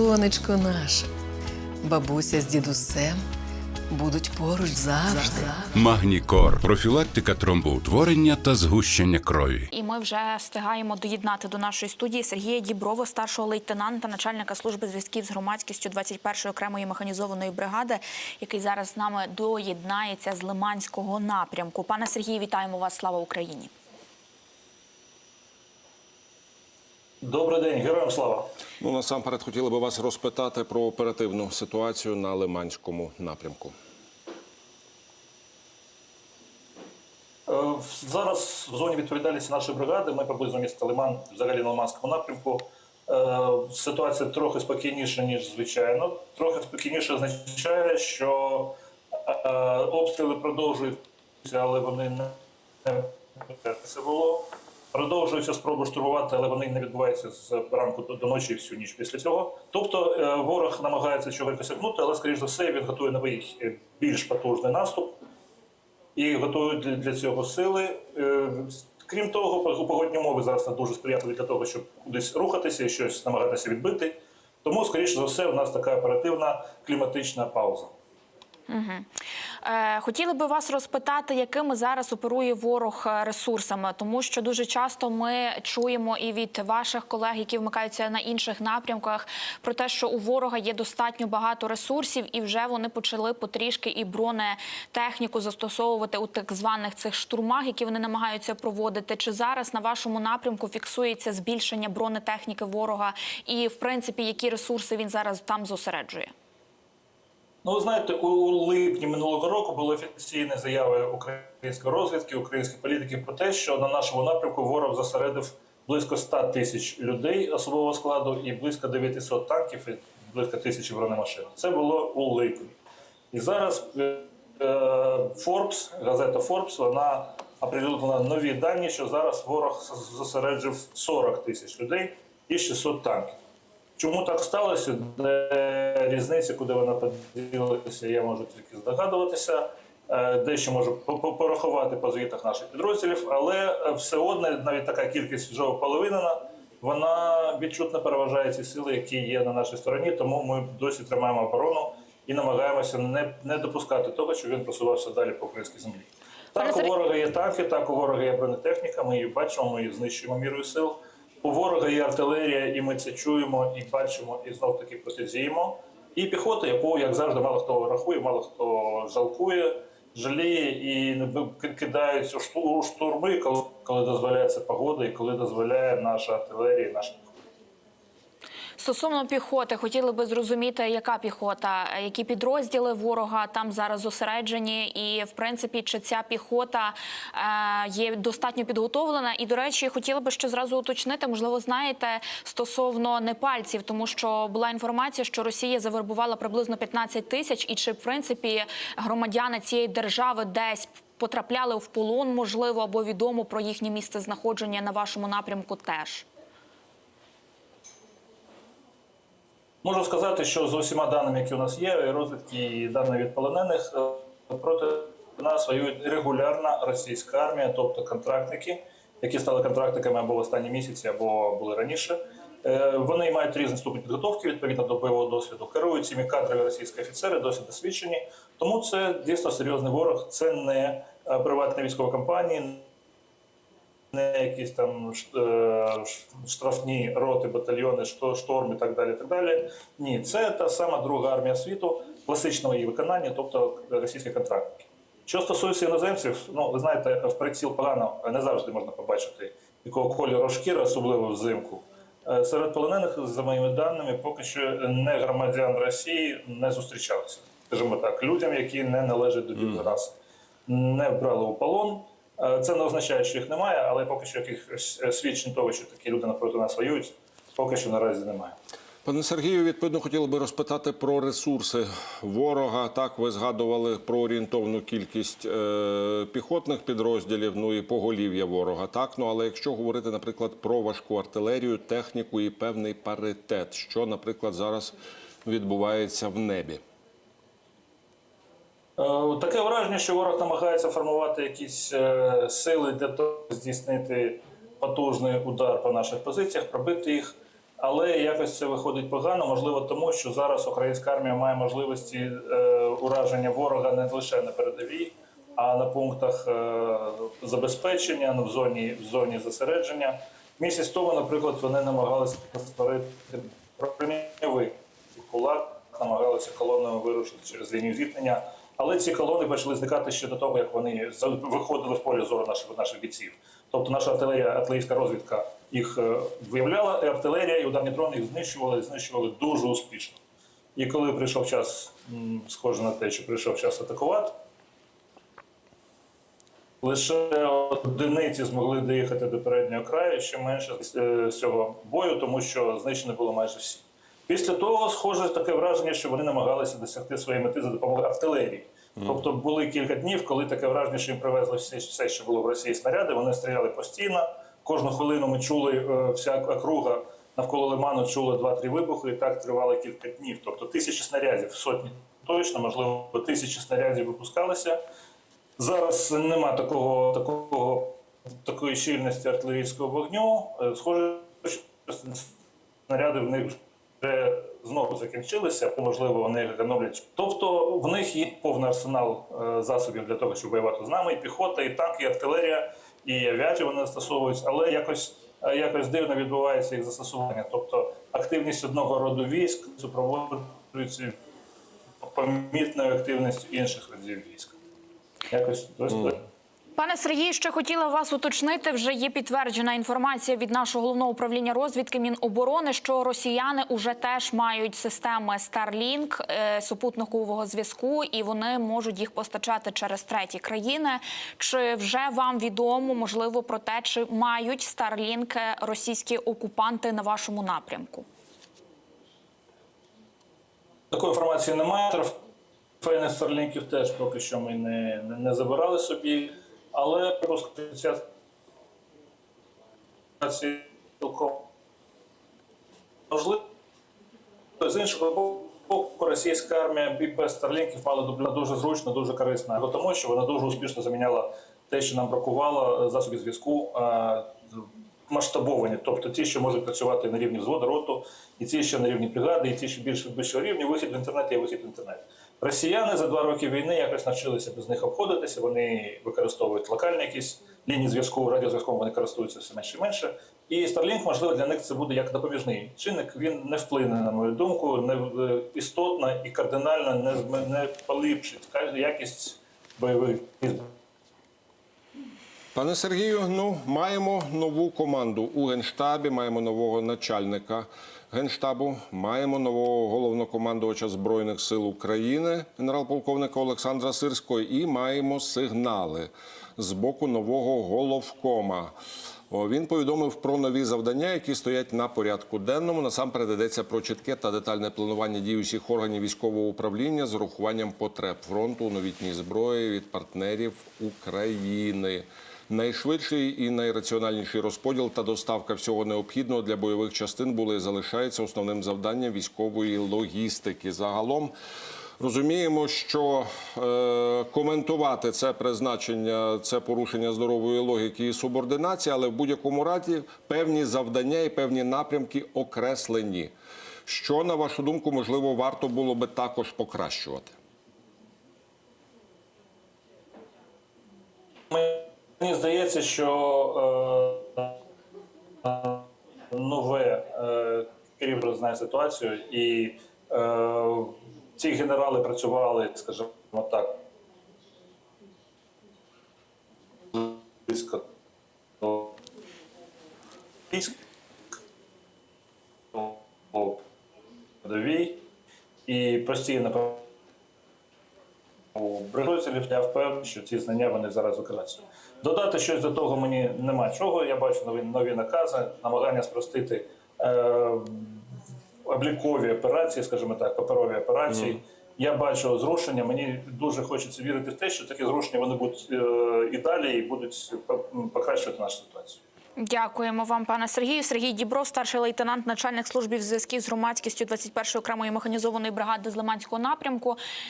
сонечко наше. Бабуся з дідусем будуть поруч завжди. Магнікор профілактика тромбоутворення та згущення крові. І ми вже встигаємо доєднати до нашої студії Сергія Діброва, старшого лейтенанта, начальника служби зв'язків з громадськістю 21-ї окремої механізованої бригади, який зараз з нами доєднається з Лиманського напрямку. Пане Сергію, вітаємо вас! Слава Україні! Добрий день, героям слава. Ну насамперед хотіли би вас розпитати про оперативну ситуацію на Лиманському напрямку. Е, Зараз в зоні відповідальності нашої бригади, ми поблизу міста Лиман, взагалі на Лиманському напрямку. Е, Ситуація трохи спокійніша, ніж звичайно. Трохи спокійніше означає, що е, обстріли продовжуються, але вони не це було. Продовжуються спроби штурмувати, але вони не відбуваються з ранку до- ночі всю ніч після цього. Тобто е, ворог намагається чогось досягнути, але скоріш за все він готує новий е, більш потужний наступ і готують для, цього сили. Е, Крім того, погодні умови зараз не дуже сприятливі для того, щоб кудись рухатися і щось намагатися відбити. Тому, скоріше за все, у нас така оперативна кліматична пауза. Е, Хотіли би вас розпитати, якими зараз оперує ворог е, ресурсами, тому що дуже часто ми чуємо і від ваших колег, які вмикаються на інших напрямках, про те, що у ворога є достатньо багато ресурсів, і вже вони почали потрішки і бронетехніку застосовувати у так званих цих штурмах, які вони намагаються проводити. Чи зараз на вашому напрямку фіксується збільшення бронетехніки ворога, і в принципі які ресурси він зараз там зосереджує? Ну, ви знаєте, у липні минулого року були офіційні заяви української розвідки, українських політиків про те, що на нашому напрямку ворог зосередив близько 100 тисяч людей особового складу і близько 900 танків і близько тисячі бронемашин. Це було у липні. І зараз е, е, Forbes, газета Forbes, вона оприлюднила нові дані, що зараз ворог зосереджив 40 тисяч людей і 600 танків. Чому так сталося? Де різниця, куди вона поділилася, я можу тільки здогадуватися. Е, Дещо можу по- по- порахувати по звітах наших підрозділів, але е, все одне, навіть така кількість вже ополовинена, вона відчутно переважає ці сили, які є на нашій стороні. Тому ми досі тримаємо оборону і намагаємося не, не допускати того, щоб він просувався далі по українській землі. Так, у ворога є танки, так у ворога є бронетехніка. Ми її бачимо, ми її знищуємо мірою сил. У ворога є артилерія, і ми це чуємо і бачимо, і знов таки протидіємо. І піхота, яку, як завжди, мало хто рахує, мало хто жалкує, жаліє і кидають у штурми, коли, дозволяє це погода і коли дозволяє наша артилерія, наша піхота. Стосовно піхоти, хотіли би зрозуміти, яка піхота, які підрозділи ворога там зараз зосереджені, і в принципі, чи ця піхота е, є достатньо підготовлена. І до речі, хотіли би ще зразу уточнити, можливо, знаєте стосовно непальців, тому що була інформація, що Росія завербувала приблизно 15 тисяч, і чи в принципі громадяни цієї держави десь потрапляли в полон, можливо, або відомо про їхнє місце знаходження на вашому напрямку теж. Можу сказати, що з усіма даними, які у нас є, і розвідки і дані від полонених, е, проти нас воює регулярна російська армія, тобто контрактники, які стали контрактниками або в останні місяці, або були раніше. Е, Вони мають різний ступень підготовки відповідно до бойового досвіду. Керують цими кадрові російські офіцери, досить досвідчені. Тому це дійсно серйозний ворог. Це не е, приватні військові компанії, не якісь там е, штрафні роти, батальйони, што- шторм і так далі. Так далі. Ні, це та сама друга армія світу, класичного її виконання, тобто російські контрактники. Що стосується іноземців, ну ви знаєте, в приціл погано не завжди можна побачити якого кольору шкіри, особливо взимку. Е, Серед полонених, за моїми даними, поки що не громадян Росії не зустрічалися. Скажімо так, людям, які не належать до білої раси, не брали у полон. Е, Це не означає, що їх немає, але поки що якихось е, свідчень того, що такі люди напроти нас воюють, поки що наразі немає. Пане Сергію, відповідно хотіли би розпитати про ресурси ворога. Так, ви згадували про орієнтовну кількість е, піхотних підрозділів, ну і поголів'я ворога. Так, ну але якщо говорити, наприклад, про важку артилерію, техніку і певний паритет, що, наприклад, зараз відбувається в небі. Е, Таке враження, що ворог намагається формувати якісь е, сили для того, щоб здійснити потужний удар по наших позиціях, пробити їх. Але якось це виходить погано, можливо, тому що зараз українська армія має можливості е, ураження ворога не лише на передовій, а на пунктах забезпечення, ну, в зоні, в зоні зосередження. Місяць тому, наприклад, вони намагалися створити броньовий кулак, намагалися колонами вирушити через лінію зіткнення. Але ці колони почали зникати ще до того, як вони виходили в поле зору наших, наших бійців. Тобто наша артилерія, артилерійська розвідка їх е, виявляла, і артилерія і ударні дрони їх знищували, знищували дуже успішно. І коли прийшов час, схоже на те, що прийшов час атакувати, лише одиниці змогли доїхати до переднього краю, ще менше е, з цього бою, тому що знищені було майже всі. Після того, схоже, таке враження, що вони намагалися досягти своєї мети за допомогою артилерії. Тобто були кілька днів, коли таке враження, що їм привезли все, все, що було в Росії снаряди. Вони стріляли постійно. Кожну хвилину ми чули е, вся округа навколо лиману чули два-три вибухи, і так тривало кілька днів. Тобто тисячі снарядів, сотні точно, можливо, тисячі снарядів випускалися. Зараз нема такого, такого, такої щільності артилерійського вогню. Е, Схоже, що снаряди в них вже знову закінчилися, можливо, вони їх економлять. Тобто в них є повний арсенал е, засобів для того, щоб воювати з нами, і піхота, і танк, і артилерія, і авіацію вони застосовують, але якось, е, якось дивно відбувається їх застосування. Тобто активність одного роду військ супроводжується помітною активністю інших родів військ. Якось ось так. Пане Сергію, ще хотіла вас уточнити. Вже є підтверджена інформація від нашого головного управління розвідки Міноборони, що росіяни уже теж мають системи Starlink е, супутникового зв'язку, і вони можуть їх постачати через треті країни. Чи вже вам відомо можливо про те, чи мають Starlink російські окупанти на вашому напрямку? Такої інформації немає. Трофейних старлінків теж поки що ми не, не, не забирали собі, але просто ця цілком можливо. З іншого боку, російська армія і без старлінків мала дублювати дуже зручно, дуже корисно, тому що вона дуже успішно заміняла те, що нам бракувало е, засобів зв'язку. е, Масштабовані, тобто ті, що можуть працювати на рівні взводу, роту, і ті, що на рівні бригади, і ті, що більш вищого рівня, вихід в інтернет є вихід в інтернет. Росіяни за два роки війни якось навчилися без них обходитися. Вони використовують локальні якісь лінії зв'язку, радіозв'язком вони користуються все менше і менше. І Starlink, можливо, для них це буде як допоміжний чинник. Він не вплине, на мою думку, не е, істотно і кардинально не, не поліпшить якість бойових. Пане Сергію, ну маємо нову команду у генштабі, маємо нового начальника генштабу, маємо нового головнокомандувача збройних сил України, генерал-полковника Олександра Сирського, і маємо сигнали з боку нового головкома. Він повідомив про нові завдання, які стоять на порядку денному. Насамперед йдеться про чітке та детальне планування дій усіх органів військового управління з урахуванням потреб фронту у новітній зброї від партнерів України. Найшвидший і найраціональніший розподіл та доставка всього необхідного для бойових частин були і залишаються основним завданням військової логістики. Загалом розуміємо, що е, коментувати це призначення, це порушення здорової логіки і субординації, але в будь-якому разі певні завдання і певні напрямки окреслені. Що, на вашу думку, можливо, варто було би також покращувати? Мені здається, що е, нове е, керівник знає ситуацію, і е, ці генерали працювали, скажімо так, близько військ, і постійно у бригадців я впевнений, що ці знання вони зараз використовують. Додати щось до того мені нема чого. Я бачу нові, нові накази, намагання спростити е, облікові операції, скажімо так, паперові операції. Я бачу зрушення. Мені дуже хочеться вірити в те, що такі зрушення вони будуть е, і далі і будуть покращувати нашу ситуацію. Дякуємо вам, пане Сергію. Сергій Дібров, старший лейтенант, начальник служби зв'язків з громадськістю 21-ї окремої механізованої бригади з Лиманського напрямку.